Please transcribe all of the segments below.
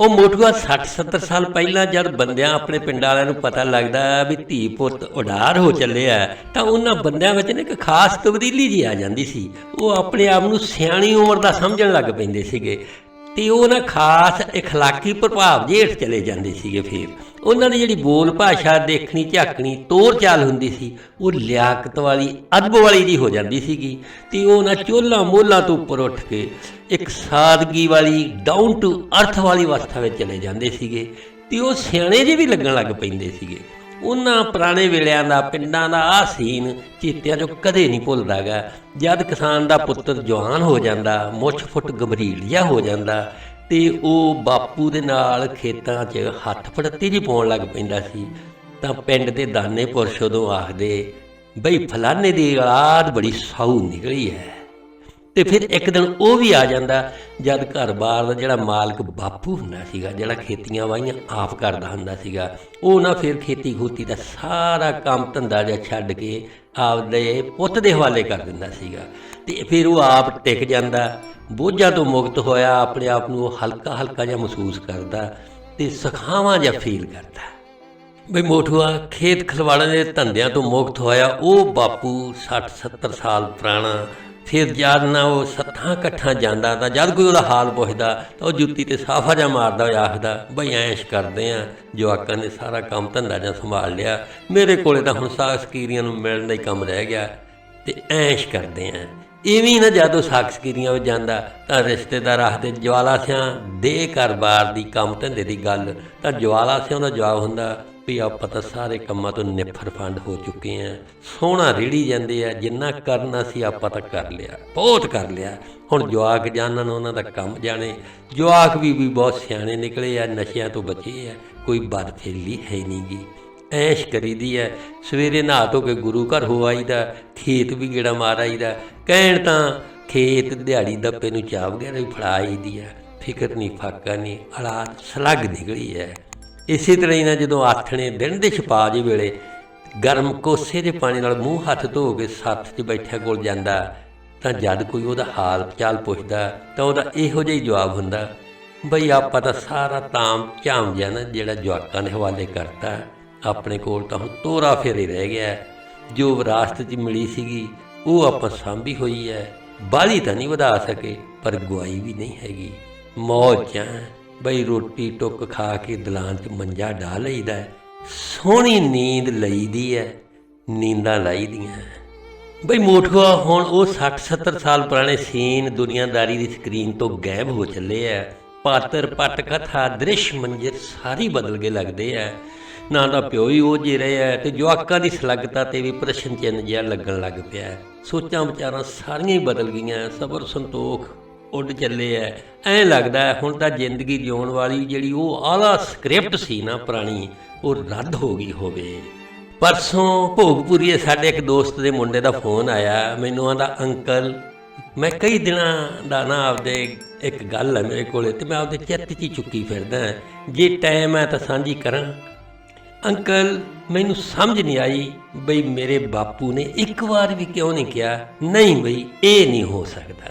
ਉਹ ਮੋਟੂਆ 60 70 ਸਾਲ ਪਹਿਲਾਂ ਜਦ ਬੰਦਿਆਂ ਆਪਣੇ ਪਿੰਡ ਵਾਲਿਆਂ ਨੂੰ ਪਤਾ ਲੱਗਦਾ ਵੀ ਧੀ ਪੁੱਤ ਉਡਾਰ ਹੋ ਚੱਲੇ ਆ ਤਾਂ ਉਹਨਾਂ ਬੰਦਿਆਂ ਵਿੱਚ ਨਾ ਇੱਕ ਖਾਸ ਤਬਦੀਲੀ ਜੀ ਆ ਜਾਂਦੀ ਸੀ ਉਹ ਆਪਣੇ ਆਪ ਨੂੰ ਸਿਆਣੀ ਉਮਰ ਦਾ ਸਮਝਣ ਲੱਗ ਪੈਂਦੇ ਸੀਗੇ ਤੇ ਉਹ ਨਾ ਖਾਸ اخلاقی ਪ੍ਰਭਾਵ ਜੇਠ ਚਲੇ ਜਾਂਦੇ ਸੀਗੇ ਫਿਰ ਉਹਨਾਂ ਦੀ ਜਿਹੜੀ ਬੋਲ ਭਾਸ਼ਾ ਦੇਖਣੀ, ਝਾਕਣੀ, ਤੋਰ ਚਾਲ ਹੁੰਦੀ ਸੀ, ਉਹ ਲਿਆਕਤ ਵਾਲੀ, ਅਦਬ ਵਾਲੀ ਜੀ ਹੋ ਜਾਂਦੀ ਸੀਗੀ। ਤੇ ਉਹ ਨਾ ਚੋਲਾ ਮੋਲਾ ਤੋਂ ਉੱਪਰ ਉੱਠ ਕੇ ਇੱਕ ਸਾਦਗੀ ਵਾਲੀ ਡਾਊਨ ਟੂ ਅਰਥ ਵਾਲੀ ਅਵਸਥਾ ਵਿੱਚ ਚਲੇ ਜਾਂਦੇ ਸੀਗੇ ਤੇ ਉਹ ਸਿਆਣੇ ਜਿਹੇ ਵੀ ਲੱਗਣ ਲੱਗ ਪੈਂਦੇ ਸੀਗੇ। ਉਹਨਾਂ ਪੁਰਾਣੇ ਵੇਲਿਆਂ ਦਾ, ਪਿੰਡਾਂ ਦਾ ਆਹ ਸੀਨ ਚੇਤਿਆਂ 'ਚੋਂ ਕਦੇ ਨਹੀਂ ਭੁੱਲਦਾਗਾ। ਜਦ ਕਿਸਾਨ ਦਾ ਪੁੱਤਰ ਜਵਾਨ ਹੋ ਜਾਂਦਾ, ਮੁੱਛ ਫੁੱਟ ਗੰਭੀਰ ਜਿਹਾ ਹੋ ਜਾਂਦਾ ਤੇ ਉਹ ਬਾਪੂ ਦੇ ਨਾਲ ਖੇਤਾਂ 'ਚ ਹੱਥ ਫੜਤੀ ਜੀ ਪਾਉਣ ਲੱਗ ਪੈਂਦਾ ਸੀ, ਤਾਂ ਪਿੰਡ ਦੇ ਦਾਨੇ ਪੁਰਸ਼ ਉਦੋਂ ਆਖਦੇ, ਬਈ ਫਲਾਣੇ ਦੀ ਔਲਾਦ ਬੜੀ ਸਾਊ ਨਿਕਲੀ ਹੈ ਤੇ ਫਿਰ ਇੱਕ ਦਿਨ ਉਹ ਵੀ ਆ ਜਾਂਦਾ, ਜਦ ਘਰ-ਬਾਰ ਦਾ ਜਿਹੜਾ ਮਾਲਕ ਬਾਪੂ ਹੁੰਦਾ ਸੀਗਾ, ਜਿਹੜਾ ਖੇਤੀਆਂ ਵਾਹੀਆਂ ਆਪ ਕਰਦਾ ਹੁੰਦਾ ਸੀਗਾ, ਉਹ ਨਾ ਫਿਰ ਖੇਤੀ ਖੋਤੀ ਦਾ ਸਾਰਾ ਕੰਮ ਧੰਦਾ ਜਿਹਾ ਛੱਡ ਕੇ ਆਪਦੇ ਪੁੱਤ ਦੇ ਹਵਾਲੇ ਕਰ ਦਿੰਦਾ ਸੀਗਾ। ਤੇ ਫਿਰ ਉਹ ਆਪ ਟਿਕ ਜਾਂਦਾ, ਬੋਝਾਂ ਤੋਂ ਮੁਕਤ ਹੋਇਆ, ਆਪਣੇ ਆਪ ਨੂੰ ਉਹ ਹਲਕਾ ਹਲਕਾ ਜਿਹਾ ਮਹਿਸੂਸ ਕਰਦਾ ਤੇ ਸਖਾਵਾਂ ਜਿਹਾ ਫੀਲ ਕਰਦਾ। ਬਈ ਮੋਠੂਆ, ਖੇਤ ਖਲਵਾੜਾਂ ਦੇ ਧੰਦਿਆਂ ਤੋਂ ਮੁਕਤ ਹੋਇਆ, ਉਹ ਬਾਪੂ 60 70 ਸਾਲ ਪੁਰਾਣਾ ਫਿਰ ਜਦ ਨਾ ਉਹ ਸੱਥਾਂ ਇਕੱਠਾਂ ਜਾਂਦਾ ਤਾਂ ਜਦ ਕੋਈ ਉਹਦਾ ਹਾਲ ਪੁੱਛਦਾ ਤਾਂ ਉਹ ਜੁੱਤੀ ਤੇ ਸਾਫਾ ਜਾ ਮਾਰਦਾ ਹੋਇਆ ਆਖਦਾ, ਬਈ ਐਸ਼ ਕਰਦੇ ਆ। ਜਵਾਕਾਂ ਨੇ ਸਾਰਾ ਕੰਮ ਧੰਦਾ ਜਾਂ ਸੰਭਾਲ ਲਿਆ। ਮੇਰੇ ਕੋਲੇ ਤਾਂ ਹੁਣ ਸਾਖਸਕੀਰੀਆਂ ਨੂੰ ਮਿਲਣ ਦਾ ਹੀ ਕੰਮ ਰਹਿ ਗਿਆ ਤੇ ਐਸ਼ ਕਰਦੇ ਆ। ਇਵੇਂ ਹੀ ਨਾ ਜਦੋਂ ਸਾਖਸਕੀਰੀਆਂ ਵਿੱਚ ਜਾਂਦਾ ਤਾਂ ਰਿਸ਼ਤੇਦਾਰ ਆਖਦੇ, ਜਵਾਲਾ ਸਿਆਂ, ਦੇ ਘਰ-ਬਾਰ ਦੀ ਕੰਮ ਧੰਦੇ ਦੀ ਗੱਲ। ਤਾਂ ਜਵਾਲਾ ਸਿਆਂ ਦਾ ਜਵਾਬ ਹੁੰਦਾ ਵੀ ਆਪਾਂ ਤਾਂ ਸਾਰੇ ਕੰਮਾਂ ਤੋਂ ਨਿਫਰ ਫੰਡ ਹੋ ਚੁੱਕੇ ਆ। ਸੋਹਣਾ ਰੇੜੀ ਜਾਂਦੇ ਆ, ਜਿੰਨਾ ਕਰਨਾ ਸੀ ਆਪਾਂ ਤਾਂ ਕਰ ਲਿਆ, ਬਹੁਤ ਕਰ ਲਿਆ। ਹੁਣ ਜਵਾਕ ਜਾਣਨ ਉਹਨਾਂ ਦਾ ਕੰਮ ਜਾਣੇ। ਜਵਾਕ ਵੀ ਵੀ ਬਹੁਤ ਸਿਆਣੇ ਨਿਕਲੇ ਆ, ਨਸ਼ਿਆਂ ਤੋਂ ਬਚੇ ਆ, ਕੋਈ ਬਦਫੇਲੀ ਹੈ ਨਹੀਂਗੀ ਐਸ਼ ਕਰੀਦੀ ਐ ਸਵੇਰੇ ਨਹਾ ਧੋ ਕੇ ਗੁਰੂ ਘਰ ਹੋ ਆਈਦਾ, ਖੇਤ ਵੀ ਗੇੜਾ ਮਾਰ ਆਈਦਾ। ਕਹਿਣ ਤਾਂ ਖੇਤ ਦਿਹਾੜੀ ਦੱਪੇ ਨੂੰ ਚਾਹ ਵਗੈਰਾ ਵੀ ਫੜਾ ਆਈਦੀ ਐ ਫਿਕਰ ਨਹੀਂ ਫਾਕਾ ਨਹੀਂ ਹਾਲਾਤ ਸਲੱਗ ਨਿਕਲੀ ਐ ਇਸੇ ਤਰ੍ਹਾਂ ਹੀ ਨਾ ਜਦੋਂ ਆਥਣੇ ਦਿਨ ਦੇ ਛਪਾ ਜੇ ਵੇਲੇ ਗਰਮ ਕੋਸੇ ਦੇ ਪਾਣੀ ਨਾਲ ਮੂੰਹ ਹੱਥ ਧੋ ਕੇ ਸੱਥ 'ਚ ਬੈਠਿਆ ਕੋਲ ਜਾਂਦਾ, ਤਾਂ ਜਦ ਕੋਈ ਉਹਦਾ ਹਾਲ ਚਾਲ ਪੁੱਛਦਾ, ਤਾਂ ਉਹਦਾ ਇਹੋ ਜਿਹਾ ਹੀ ਜਵਾਬ ਹੁੰਦਾ, ਬਈ ਆਪਾਂ ਤਾਂ ਸਾਰਾ ਤਾਮ ਝਾਮ ਜਿਹਾ ਨਾ ਜਿਹੜਾ ਜਵਾਕਾਂ ਦੇ ਹਵਾਲੇ ਕਰਤਾ, ਆਪਣੇ ਕੋਲ ਤਾਂ ਹੁਣ ਤੋਰਾ ਫੇਰੇ ਰਹਿ ਗਿਆ, ਜੋ ਵਿਰਾਸਤ 'ਚ ਮਿਲੀ ਸੀਗੀ, ਉਹ ਆਪਾਂ ਸਾਂਭੀ ਹੋਈ ਹੈ, ਬਾਲੀ ਤਾਂ ਨਹੀਂ ਵਧਾ ਸਕੇ, ਪਰ ਗਵਾਈ ਵੀ ਨਹੀਂ ਹੈਗੀ, ਮੌਜਾਂ ਬਈ ਰੋਟੀ ਟੁੱਕ ਖਾ ਕੇ ਦਲਾਂ 'ਚ ਮੰਜਾ ਢਾ ਲਈਦਾ ਹੈ। ਸੋਹਣੀ ਨੀਂਦ ਲਈਦੀ ਹੈ, ਨੀਂਦਾਂ ਲਾਈਦੀਆਂ ਬਈ ਮੋਠੂਆ ਹੁਣ ਉਹ 60 70 ਸਾਲ ਪੁਰਾਣੇ ਸੀਨ ਦੁਨੀਆਦਾਰੀ ਦੀ ਸਕਰੀਨ ਤੋਂ ਗਾਇਬ ਹੋ ਚੱਲੇ ਆ। ਪਾਤਰ ਪਟ ਕਥਾ, ਦ੍ਰਿਸ਼ ਮੰਜ਼ਰ ਸਾਰੀ ਬਦਲ ਗਏ ਲੱਗਦੇ ਆ। ਨਾ ਦਾ ਪਿਓ ਹੀ ਉਹ ਜੇ ਰਹੇ ਆ ਤੇ ਜਵਾਕਾਂ ਦੀ ਸਲੱਗਤਾ ਤੇ ਵੀ ਪ੍ਰਸ਼ਨ ਚਿੰਨ੍ਹ ਜਿਹਾ ਲੱਗਣ ਲੱਗ ਪਿਆ। ਸੋਚਾਂ ਵਿਚਾਰਾਂ ਸਾਰੀਆਂ ਹੀ ਬਦਲ ਗਈਆਂ, ਸਬਰ ਸੰਤੋਖ। ਉੱਡ ਚੱਲੇ ਐ। ਐਂ ਲੱਗਦਾ ਹੁਣ ਤਾਂ ਜ਼ਿੰਦਗੀ ਜਿਉਣ ਵਾਲੀ ਜਿਹੜੀ ਉਹ ਆਲਾ ਸਕ੍ਰਿਪਟ ਸੀ ਨਾ ਪੁਰਾਣੀ, ਉਹ ਰੱਦ ਹੋ ਗਈ ਹੋਵੇ। ਪਰਸੋਂ ਭੋਗਪੁਰੀਏ ਸਾਡੇ ਇੱਕ ਦੋਸਤ ਦੇ ਮੁੰਡੇ ਦਾ ਫੋਨ ਆਇਆ, ਮੈਨੂੰ ਆਂਦਾ ਅੰਕਲ, ਮੈਂ ਕਈ ਦਿਨਾਂ ਦਾ ਨਾ ਆਪਦੇ ਇੱਕ ਗੱਲ ਹੈ ਮੇਰੇ ਕੋਲੇ ਤੇ ਮੈਂ ਆਪਦੇ ਚਿੱਤ 'ਚ ਹੀ ਚੁੱਕੀ ਫਿਰਦਾ ਜੇ ਟਾਈਮ ਹੈ ਤਾਂ ਸਾਂਝੀ ਕਰਾਂ। ਅੰਕਲ, ਮੈਨੂੰ ਸਮਝ ਨਹੀਂ ਆਈ ਬਈ ਮੇਰੇ ਬਾਪੂ ਨੇ ਇੱਕ ਵਾਰ ਵੀ ਕਿਉਂ ਨਹੀਂ ਕਿਹਾ? ਨਹੀਂ ਬਈ, ਇਹ ਨਹੀਂ ਹੋ ਸਕਦਾ।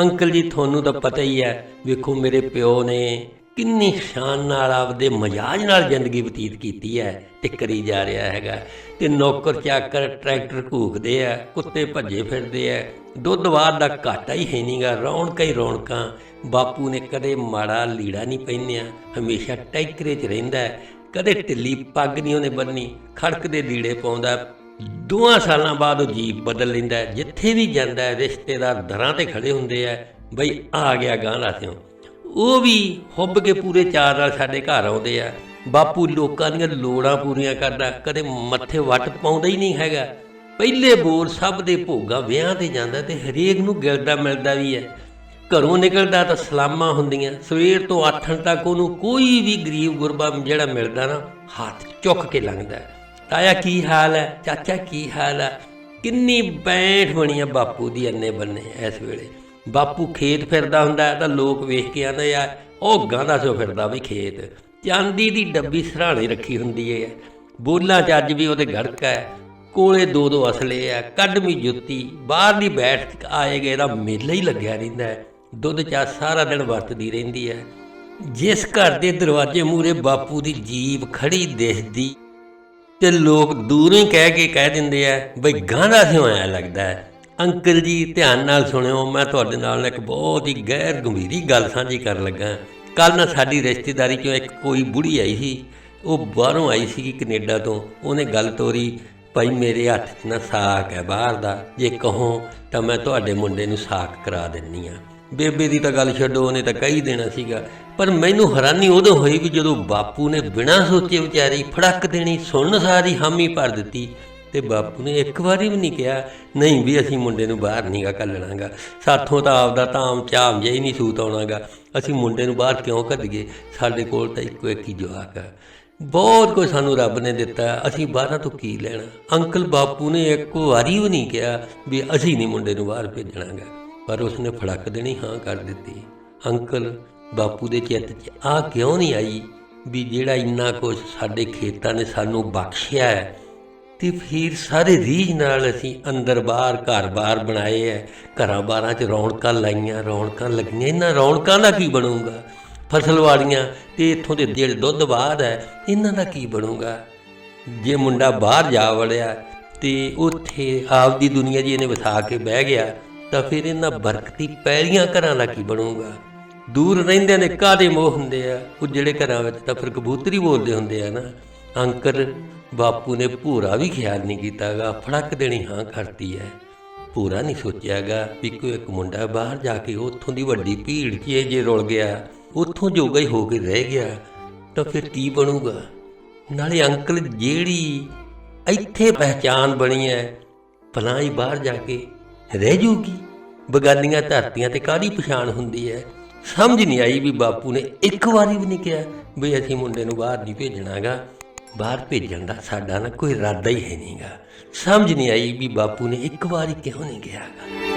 ਅੰਕਲ ਜੀ, ਤੁਹਾਨੂੰ ਤਾਂ ਪਤਾ ਹੀ ਹੈ, ਵੇਖੋ ਮੇਰੇ ਪਿਓ ਨੇ ਕਿੰਨੀ ਸ਼ਾਨ ਨਾਲ ਆਪਦੇ ਮਜਾਜ ਨਾਲ ਜ਼ਿੰਦਗੀ ਬਤੀਤ ਕੀਤੀ ਹੈ ਤੇ ਕਰੀ ਜਾ ਰਿਹਾ ਹੈਗਾ। ਤੇ ਨੌਕਰ ਚਾਕਰ ਟਰੈਕਟਰ ਘੂਕਦੇ ਆ, ਕੁੱਤੇ ਭੱਜੇ ਫਿਰਦੇ ਆ, ਦੁੱਧ ਬਾਦ ਦਾ ਘਾਟਾ ਹੀ ਹੈ ਨਹੀਂਗਾ ਰੌਣਕਾਂ ਹੀ ਰੌਣਕਾਂ। ਬਾਪੂ ਨੇ ਕਦੇ ਮਾੜਾ ਲੀੜਾ ਨਹੀਂ ਪਹਿਨਿਆ, ਹਮੇਸ਼ਾ ਟੈਕਰੇ 'ਚ ਰਹਿੰਦਾ ਕਦੇ ਢਿੱਲੀ ਪੱਗ ਨਹੀਂ ਉਹਨੇ ਬੰਨੀ ਖੜਕਦੇ ਲੀੜੇ ਪਾਉਂਦਾ ਦੋਆਂ ਸਾਲਾਂ ਬਾਅਦ ਉਹ ਜੀਪ ਬਦਲ ਲੈਂਦਾ ਹੈ। ਜਿੱਥੇ ਵੀ ਜਾਂਦਾ ਹੈ, ਰਿਸ਼ਤੇਦਾਰ ਦਰਾਂ ਤੇ ਖੜੇ ਹੁੰਦੇ ਆ ਬਈ ਆ ਗਿਆ ਗਾਂ ਲਾਸਿਓ ਉਹ ਵੀ ਹੁੱਬ ਕੇ ਪੂਰੇ ਚਾਰ ਨਾਲ ਸਾਡੇ ਘਰ ਆਉਂਦੇ ਆ। ਬਾਪੂ ਲੋਕਾਂ ਦੀਆਂ ਲੋੜਾਂ ਪੂਰੀਆਂ ਕਰਦਾ ਕਦੇ ਮੱਥੇ ਵੱਟ ਪਾਉਂਦਾ ਹੀ ਨਹੀਂ ਹੈਗਾ। ਪਹਿਲੇ ਬੋਰ ਸਭ ਦੇ ਭੋਗਾ ਵਿਆਹ ਤੇ ਜਾਂਦਾ ਤੇ ਹਰੇਕ ਨੂੰ ਗਿਲਦਾ ਮਿਲਦਾ ਵੀ ਹੈ। ਘਰੋਂ ਨਿਕਲਦਾ ਤਾਂ ਸਲਾਮਾਂ ਹੁੰਦੀਆਂ। ਸਵੇਰ ਤੋਂ ਆਥਣ ਤੱਕ ਉਹਨੂੰ ਕੋਈ ਵੀ ਗਰੀਬ ਗੁਰਬਾ ਜਿਹੜਾ ਮਿਲਦਾ ਨਾ ਹੱਥ ਚੁੱਕ ਕੇ ਲੰਘਦਾ ਤਾਇਆ ਕੀ ਹਾਲ ਹੈ? ਚਾਚਾ ਕੀ ਹਾਲ ਹੈ? ਕਿੰਨੀ ਬੈਂਠ ਬਣੀ ਆ ਬਾਪੂ ਦੀ ਅੰਨੇ ਬੰਨੇ ਇਸ ਵੇਲੇ। ਬਾਪੂ ਖੇਤ ਫਿਰਦਾ ਹੁੰਦਾ ਤਾਂ ਲੋਕ ਵੇਖ ਕੇ ਆਂਦੇ ਆ, ਉਹ ਗਾਂਦਾ ਸੋ ਫਿਰਦਾ ਵੀ ਖੇਤ। ਚਾਂਦੀ ਦੀ ਡੱਬੀ ਸਰਾਣੇ ਰੱਖੀ ਹੁੰਦੀ ਹੈ। ਬੋਲਾਂ 'ਚ ਅੱਜ ਵੀ ਉਹਦੇ ਗੜਕਾ ਹੈ। ਕੋਲੇ ਦੋ ਦੋ ਅਸਲੇ ਆ, ਕੱਢਵੀਂ ਜੁੱਤੀ, ਬਾਹਰ ਦੀ ਬੈਠ ਆਏ ਗਏ ਦਾ ਮੇਲਾ ਹੀ ਲੱਗਿਆ ਰਹਿੰਦਾ ਹੈ। ਦੁੱਧ ਚਾ ਸਾਰਾ ਦਿਨ ਵਰਤਦੀ ਰਹਿੰਦੀ ਹੈ। ਜਿਸ ਘਰ ਦੇ ਦਰਵਾਜ਼ੇ ਮੂਹਰੇ ਬਾਪੂ ਦੀ ਜੀਬ ਖੜੀ ਦਿਸਦੀ ਤੇ ਲੋਕ ਦੂਰੋਂ ਹੀ ਕਹਿ ਕੇ ਕਹਿ ਦਿੰਦੇ ਆ, ਬਈ ਗਾਂਧਾ ਸਿਉਂ ਆਇਆ ਲੱਗਦਾ ਹੈ? ਅੰਕਲ ਜੀ ਧਿਆਨ ਨਾਲ ਸੁਣਿਓ, ਮੈਂ ਤੁਹਾਡੇ ਨਾਲ ਇੱਕ ਬਹੁਤ ਹੀ ਗੈਰ ਗੰਭੀਰੀ ਗੱਲ ਸਾਂਝੀ ਕਰਨ ਲੱਗਾ ਕੱਲ ਨਾ ਸਾਡੀ ਰਿਸ਼ਤੇਦਾਰੀ ਚੋਂ ਇੱਕ ਕੋਈ ਬੁੜੀ ਆਈ ਸੀ, ਉਹ ਬਾਹਰੋਂ ਆਈ ਸੀ ਕੈਨੇਡਾ ਤੋਂ। ਉਹਨੇ ਗੱਲ ਤੋਰੀ, ਭਾਈ ਮੇਰੇ ਹੱਥ 'ਚ ਨਾ ਸਾਕ ਹੈ ਬਾਹਰ ਦਾ, ਜੇ ਕਹੋ ਤਾਂ ਮੈਂ ਤੁਹਾਡੇ ਮੁੰਡੇ ਨੂੰ ਸਾਕ ਕਰਾ ਦਿੰਨੀ ਆ ਬੇਬੇ ਦੀ ਤਾਂ ਗੱਲ ਛੱਡੋ, ਉਹਨੇ ਤਾਂ ਕਹੀ ਦੇਣਾ ਸੀਗਾ ਪਰ ਮੈਨੂੰ ਹੈਰਾਨੀ ਉਦੋਂ ਹੋਈ ਵੀ ਜਦੋਂ ਬਾਪੂ ਨੇ ਬਿਨਾਂ ਸੋਚੇ ਵਿਚਾਰੀ ਫੜਕ ਦੇਣੀ, ਸੁਣਨ ਸਾਰੀ ਹਾਮੀ ਭਰ ਦਿੱਤੀ ਤੇ ਬਾਪੂ ਨੇ ਇੱਕ ਵਾਰੀ ਵੀ ਨਹੀਂ ਕਿਹਾ, ਨਹੀਂ ਵੀ ਅਸੀਂ ਮੁੰਡੇ ਨੂੰ ਬਾਹਰ ਨਹੀਂਗਾ ਕੱਢਣਾਗਾ ਸਾਥੋਂ ਤਾਂ ਆਪਦਾ ਤਾਮ ਚਾਮ ਜਿਹਾ ਹੀ ਨਹੀਂ ਸੂਤ ਆਉਣਾਗਾ। ਅਸੀਂ ਮੁੰਡੇ ਨੂੰ ਬਾਹਰ ਕਿਉਂ ਕੱਢੀਏ ਸਾਡੇ ਕੋਲ ਤਾਂ ਇੱਕੋ ਇੱਕ ਹੀ ਜਵਾਕ ਹੈ ਬਹੁਤ ਕੁਝ ਸਾਨੂੰ ਰੱਬ ਨੇ ਦਿੱਤਾ। ਅਸੀਂ ਬਾਹਰਾਂ ਤੋਂ ਕੀ ਲੈਣਾ? ਅੰਕਲ ਬਾਪੂ ਨੇ ਇੱਕ ਵਾਰੀ ਵੀ ਨਹੀਂ ਕਿਹਾ ਵੀ ਅਸੀਂ ਨਹੀਂ ਮੁੰਡੇ ਨੂੰ ਬਾਹਰ ਭੇਜਣਾਗਾ। ਪਰ ਉਸਨੇ ਫੜਕ ਦੇਣੀ ਹਾਂ ਕਰ ਦਿੱਤੀ। ਅੰਕਲ ਬਾਪੂ ਦੇ ਚਿੱਤ 'ਚ ਆ ਕਿਉਂ ਨਹੀਂ ਆਈ ਵੀ ਜਿਹੜਾ ਇੰਨਾ ਕੁਝ ਸਾਡੇ ਖੇਤਾਂ ਨੇ ਸਾਨੂੰ ਬਖਸ਼ਿਆ ਹੈ ਤੇ ਫਿਰ ਸਾਰੇ ਰੀਝ ਨਾਲ ਅਸੀਂ ਅੰਦਰ ਬਾਹਰ ਘਰ-ਬਾਰ ਬਣਾਏ ਐ ਘਰਾਂ ਬਾਰਾਂ 'ਚ ਰੌਣਕਾਂ ਲਾਈਆਂ, ਰੌਣਕਾਂ ਲੱਗੀਆਂ। ਇਹਨਾਂ ਰੌਣਕਾਂ ਦਾ ਕੀ ਬਣੂਗਾ? ਫਸਲ ਵਾਲੀਆਂ ਤੇ ਇੱਥੋਂ ਦੇ ਜਿਹੜੇ ਦੁੱਧ ਬਾਅਦ ਹੈ, ਇਹਨਾਂ ਦਾ ਕੀ ਬਣੂਗਾ? ਜੇ ਮੁੰਡਾ ਬਾਹਰ ਜਾ ਵੜਿਆ ਤੇ ਉੱਥੇ ਆਪਦੀ ਦੁਨੀਆ ਜੀ ਇਹਨੇ ਵਸਾ ਕੇ ਬਹਿ ਗਿਆ, ਤਾਂ ਫਿਰ ਇਹਨਾਂ ਬਰਕਤੀ ਪੈਲੀਆਂ ਘਰਾਂ ਦਾ ਕੀ ਬਣੂਗਾ? ਦੂਰ ਰਹਿੰਦੇ ਨੇ ਕਾਦੇ ਮੋਹ ਹੁੰਦੇ ਆ? ਉਹ ਜਿਹੜੇ ਘਰਾਂ ਵਿੱਚ ਤਾਂ ਫਿਰ ਕਬੂਤਰੀ ਬੋਲਦੇ ਹੁੰਦੇ ਆ ਨਾ। ਅੰਕਲ ਬਾਪੂ ਨੇ ਭੂਰਾ ਵੀ ਖਿਆਲ ਨਹੀਂ ਕੀਤਾਗਾ, ਫੜਕ ਦੇਣੀ ਹਾਂ ਕਰਤੀ ਹੈ ਪੂਰਾ ਨਹੀਂ ਸੋਚਿਆਗਾ ਵੀ ਕੋਈ ਇੱਕ ਮੁੰਡਾ ਬਾਹਰ ਜਾ ਕੇ ਉੱਥੋਂ ਦੀ ਵੱਡੀ ਭੀੜ 'ਚ ਜੇ ਰੁਲ ਗਿਆ, ਉੱਥੋਂ ਜੋਗਾ ਹੀ ਹੋ ਕੇ ਰਹਿ ਗਿਆ, ਤਾਂ ਫਿਰ ਕੀ ਬਣੂਗਾ? ਨਾਲੇ ਅੰਕਲ ਜਿਹੜੀ ਇੱਥੇ ਪਹਿਚਾਨ ਬਣੀ ਹੈ ਭਲਾ ਹੀ ਬਾਹਰ ਜਾ ਕੇ ਰਹਿ ਜੂਗੀ। ਬਗਾਨੀਆਂ ਧਰਤੀਆਂ ਤੇ ਕਾਹਦੀ ਪਛਾਣ ਹੁੰਦੀ ਹੈ ਸਮਝ ਨਹੀਂ ਆਈ ਵੀ ਬਾਪੂ ਨੇ ਇੱਕ ਵਾਰੀ ਵੀ ਨਹੀਂ ਕਿਹਾ ਵੀ ਅਸੀਂ ਮੁੰਡੇ ਨੂੰ ਬਾਹਰ ਨਹੀਂ ਭੇਜਣਾਗਾ ਬਾਹਰ ਭੇਜਣ ਦਾ ਸਾਡਾ ਨਾ ਕੋਈ ਇਰਾਦਾ ਹੀ ਹੈ ਨਹੀਂਗਾ ਸਮਝ ਨਹੀਂ ਆਈ ਵੀ ਬਾਪੂ ਨੇ ਇੱਕ ਵਾਰੀ ਕਿਉਂ ਨਹੀਂ ਕਿਹਾਗਾ